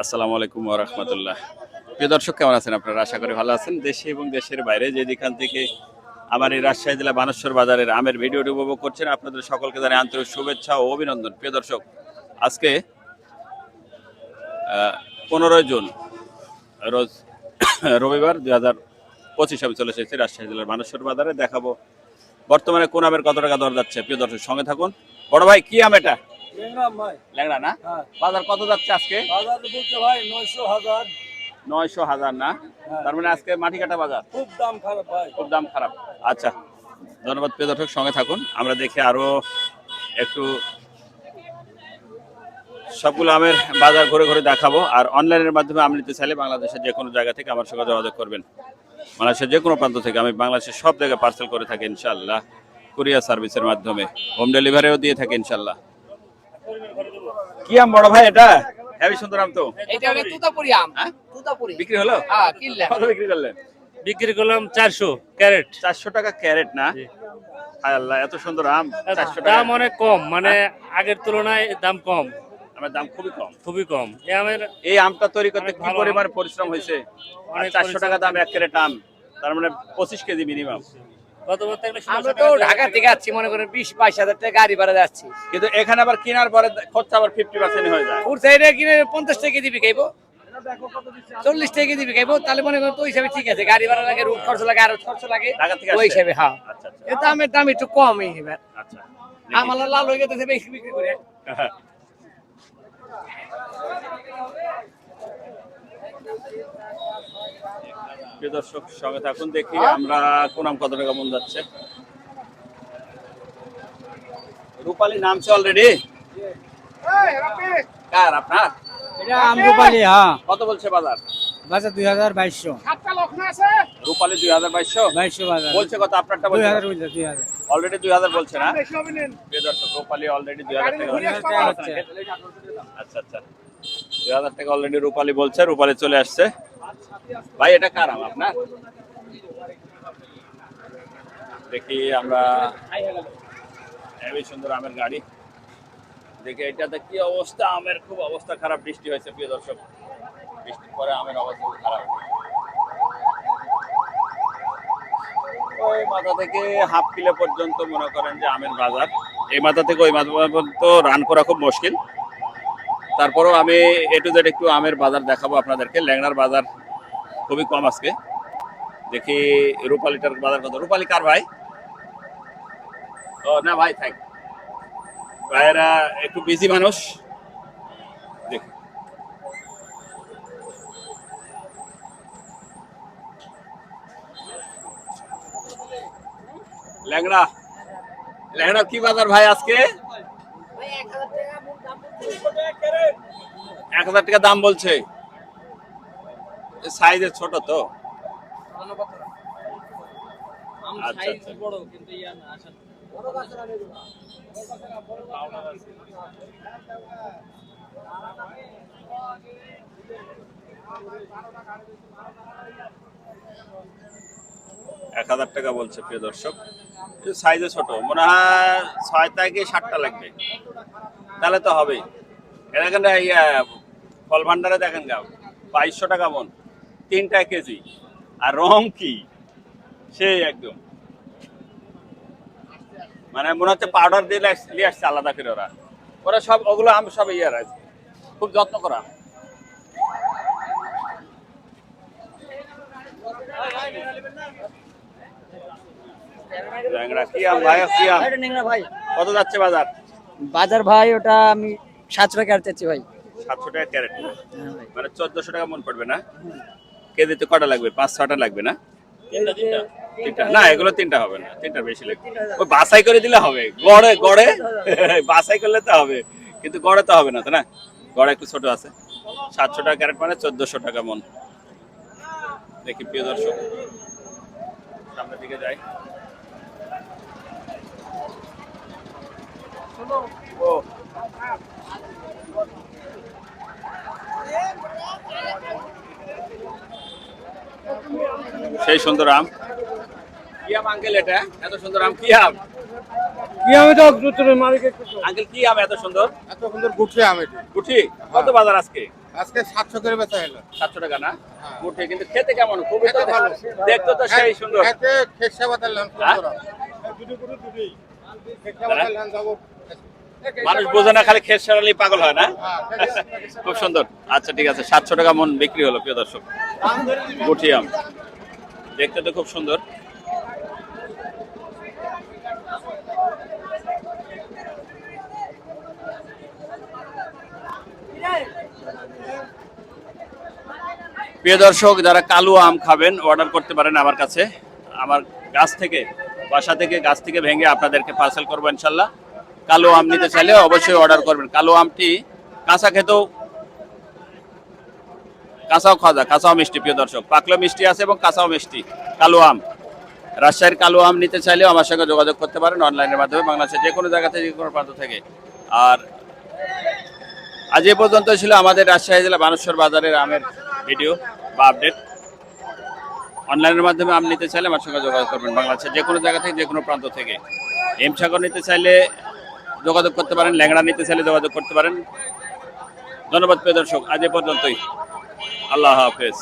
আসসালামু আলাইকুম রহমতুল্লাহ। প্রিয় দর্শক, কেমন আছেন আপনারা? আশা করি ভালো আছেন। দেশে এবং দেশের বাইরে যে যেখান থেকে আমার এই রাজশাহী জেলা বানেশ্বর বাজারের আমের ভিডিওটি উপভোগ করছেন, আপনাদের সকলকে জানাই আন্তরিক শুভেচ্ছা ও অভিনন্দন। প্রিয় দর্শক, আজকে পনেরোই জুন, রোজ রবিবার দুই হাজার পঁচিশ আমি চলে এসেছি রাজশাহী জেলার বানেশ্বর বাজারে। দেখাবো বর্তমানে কোন আমের কত টাকা দর যাচ্ছে। প্রিয় দর্শক, সঙ্গে থাকুন। বড় ভাই, কি আম এটা? ল্যাংড়া না? হ্যাঁ। বাজার কত যাচ্ছে আজকে? বাজার বলতে ভাই নয়শো হাজার। নয়শো হাজার না? তার মানে আজকে মাটি কাটা বাজার? খুব দাম খারাপ ভাই। খুব দাম খারাপ। আচ্ছা ধন্যবাদ প্রিয় দর্শক সঙ্গে থাকুন। আমরা দেখি আরও একটু সবগুলো আমের বাজার ঘুরে ঘুরে দেখাবো। আর অনলাইনের মাধ্যমে আমি নিতে চাইলে বাংলাদেশের যে কোনো জায়গা থেকে আমার সঙ্গে যোগাযোগ করবেন। বাংলাদেশের যে কোনো প্রান্ত থেকে আমি বাংলাদেশের সব জায়গায় পার্সেল করে থাকি ইনশাল্লাহ কুরিয়ার সার্ভিসের মাধ্যমে। হোম ডেলিভারিও দিয়ে থাকি ইনশাল্লাহ কি আম বড় ভাই এটা? হেবি সুন্দর আম তো। এটা হলো তুতাপুরি আম। হ্যাঁ? তুতাপুরি। বিক্রি হলো? হ্যাঁ কিনলাম কত বিক্রি করলেন? বিক্রি করলাম চারশো ক্যারেট। চারশো টাকা ক্যারেট না? হায় আল্লাহ এত সুন্দর আম। চারশো টাকা। দাম অনেক কম মানে আগের তুলনায় দাম কম। আমার দাম খুবই কম। খুবই কম। এই আমের এই আমটা তৈরি করতে কি পরিমাণ পরিশ্রম হয়েছে? অনেক চারশো পরিশ্রম। টাকা দাম এক ক্যারেট আম তার মানে পঁচিশ কেজি মিনিমাম আমরা তো ঢাকা থেকে আসছি মনে করেন বিশ বাইশ হাজার টাকা গাড়ি ভাড়া যাচ্ছি। কিন্তু এখানে আবার কেনার পরে খরচা আবার ফিফটি পার্সেন্ট হয়ে যায়। ওর সাইডে কিনে পঞ্চাশ টাকা দিবি খাইবো চল্লিশ টাকা দিবি খাইবো তাহলে মনে করেন তো ওই হিসাবে ঠিক আছে গাড়ি ভাড়া লাগে রুট খরচ লাগে আরও খরচ লাগে ওই হিসাবে হ্যাঁ। আচ্ছা আচ্ছা। দামের দাম একটু কম এই এবার। আচ্ছা। আমার লাল হয়ে গেছে বেশি বিক্রি করে। প্রিয় দর্শক সঙ্গে থাকুন দেখি আমরা কোন আম কত টাকা মন যাচ্ছে। রূপালী নামছে অলরেডি কার আপনার? এটা হ্যাঁ। কত বলছে বাজার? বাজার দুই হাজার বাইশশো। রূপালী দুই হাজার বাইশশো? বাইশশো বাজার। বলছে কত আপনারটা বলছে দুই হাজার অলরেডি দুই হাজার। বলছে না? প্রিয় দর্শক রূপালী অলরেডি দুই হাজার। আচ্ছা আচ্ছা। দুই হাজার টাকা অলরেডি রূপালী বলছে, রূপালী চলে আসছে। ভাই, এটা কার আপনার দেখি আমরা হেবি সুন্দর আমের গাড়ি। দেখি, এটাতে কি অবস্থা? আমের খুব অবস্থা খারাপ, বৃষ্টি হয়েছে, প্রিয় দর্শক। বৃষ্টির পরে আমের অবস্থা খুব খারাপ। ওই মাথা থেকে হাফ কিলো পর্যন্ত মনে করেন যে আমের বাজার। এই মাথা থেকে ওই মাথা পর্যন্ত রান করা খুব মুশকিল। তারপরেও আমি এ টু জেড একটু আমের বাজার দেখাবো আপনাদেরকে। ল্যাংড়ার বাজার খুবই কম আজকে। দেখি রূপালিটার বাজার কত? রূপালি কার ভাই? ও, না ভাই, থাক। ভাইয়েরা একটু বিজি মানুষ। ল্যাংড়া। ল্যাংড়া, কি বাজার ভাই আজকে? এক হাজার টাকা দাম বলছে। সাইজের ছোট তো। আচ্ছা আচ্ছা। এক হাজার টাকা বলছে প্রিয় দর্শক। সাইজে ছোট মনে হয় ছয় থেকে সাতটা লাগবে? তাহলে তো এখানে ইয়া ফল ভান্ডারে দেখেন গা, বাইশশো টাকা মন, তিনটা কেজি। আর রং কি? সেই একদম। মানে মনে হচ্ছে পাউডার দিয়ে নিয়ে আসছে আলাদা করে ওরা। ওরা সব, ওগুলো আম, সব ইয়ার আছে খুব যত্ন করা ভাই কত যাচ্ছে বাজার? বাজার ভাই ওটা আমি সাতশো টাকা চাচ্ছি ভাই। সাতশো টাকা ক্যারেট। ভাই মানে চোদ্দশো টাকা মন পড়বে না? কেজিতে কটা লাগবে? পাঁচ ছটা লাগবে না? তিনটা। না এগুলো তিনটা হবে না। তিনটা বেশি লাগবে। ওই বাছাই করে দিলে হবে। গড়ে গড়ে। বাছাই করলে তো হবে। কিন্তু গড়ে তো হবে না তো না? গড়ে একটু ছোট আছে। সাতশো টাকা ক্যারেট মানে চোদ্দশো টাকা মন। দেখি প্রিয় দর্শক। সামনের দিকে যাই। সেই সুন্দর আম। কি আম আঙ্কেল এটা? এত সুন্দর আম কি আম? কি আমি তো দুটোর মালিক একটু আঙ্কেল কি আম এত সুন্দর? এত সুন্দর গুঠি আম এটি। গুঠি কত বাজার আজকে? আজকে সাতশো করে বেচা হলো। সাতশো টাকা না? গুঠি কিন্তু খেতে কেমন? খুবই তো ভালো। দেখতে তো সেই সুন্দর। খেতে খেসা বাতাল লান হ্যাঁ? দুটো করে দুটোই খেসা বাতাল যাব মানুষ বোঝে না, খালি খেস সারালি পাগল হয় না? খুব সুন্দর। আচ্ছা ঠিক আছে, সাতশো টাকা মন বিক্রি হলো, প্রিয় দর্শক। গুঠি আম। দেখতে তো খুব সুন্দর। প্রিয় দর্শক, যারা কালো আম খাবেন, অর্ডার করতে পারেন আমার কাছে। আমার গাছ থেকে, বাসা থেকে, গাছ থেকে ভেঙে আপনাদেরকে পার্সেল করব, ইনশাল্লাহ। কালো আম নিতে চাইলে অবশ্যই অর্ডার করবেন। কালো আমটি কাঁচা খেতেও কাঁচাও খাওয়া যায় কাঁচাও মিষ্টি প্রিয় দর্শক। পাকলো মিষ্টি আছে এবং কাঁচাও মিষ্টি। কালো আম। রাজশাহীর কালো আম নিতে চাইলেও আমার সঙ্গে যোগাযোগ করতে পারেন অনলাইনের মাধ্যমে বাংলাদেশের যে কোনো জায়গা থেকে যে কোনো প্রান্ত থেকে। আর আজ এ পর্যন্ত ছিল আমাদের রাজশাহী জেলা বানেশ্বর বাজারের আমের ভিডিও বা আপডেট। অনলাইনের মাধ্যমে আম নিতে চাইলে আমার সঙ্গে যোগাযোগ করবেন বাংলাদেশের যে কোনো জায়গা থেকে যে কোনো প্রান্ত থেকে। এম সাগর নিতে চাইলে যোগাযোগ করতে পারেন, ল্যাংড়া নিতে চাইলে যোগাযোগ করতে পারেন। ধন্যবাদ প্রিয় দর্শক, আজ এ পর্যন্তই। আল্লাহ হাফেজ।